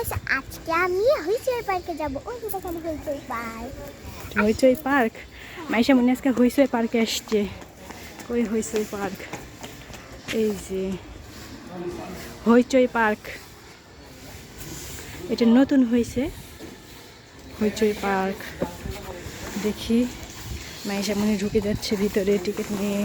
Guys আজকে আমি হইচই পার্কে যাব। ওই যে দেখেন, হইচই পার্ক। হইচই পার্ক? মাইশা মনে আজকে হইচই পার্কে আসছে। কই হইচই পার্ক? এই যে, হইচই পার্ক। এটা নতুন হয়েছে হইচই পার্ক। দেখি, মাইশা মনে ঢুকে যাচ্ছে ভিতরে টিকিট নিয়ে।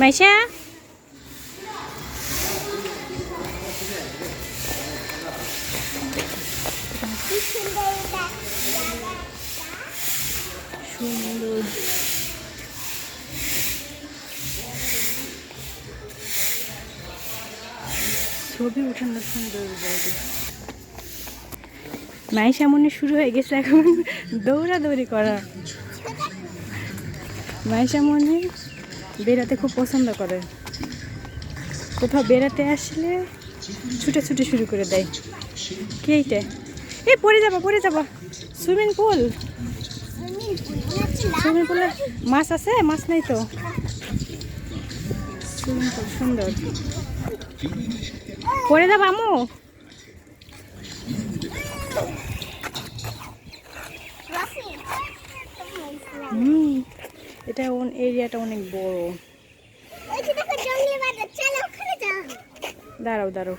মাইশা? সুন্দর ছবি উঠানো সুন্দর জায়গা। মাইশ এমন শুরু হয়ে গেছে এখন। দৌড়াদৌড়ি করা। মাইশ এমনই বেড়াতে খুব পছন্দ করে। কোথাও বেড়াতে আসলে ছুটে ছুটে শুরু করে দেয়। কে এইটা? এ পড়ে যাবা পড়ে যাবা। Swimming pool. সুইমিং পুলে মাছ আছে? মাছ নাই তো? সুইমিং পুল, সুন্দর। পড়ে যাব আমু হুম, এটা এরিয়াটা অনেক বড়। দাঁড়াও দাঁড়াও।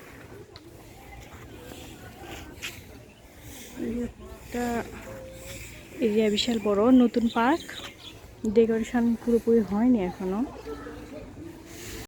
এরিয়া বিশাল বড়, নতুন পার্ক। ডেকোরেশন পুরোপুরি হয়নি এখনও।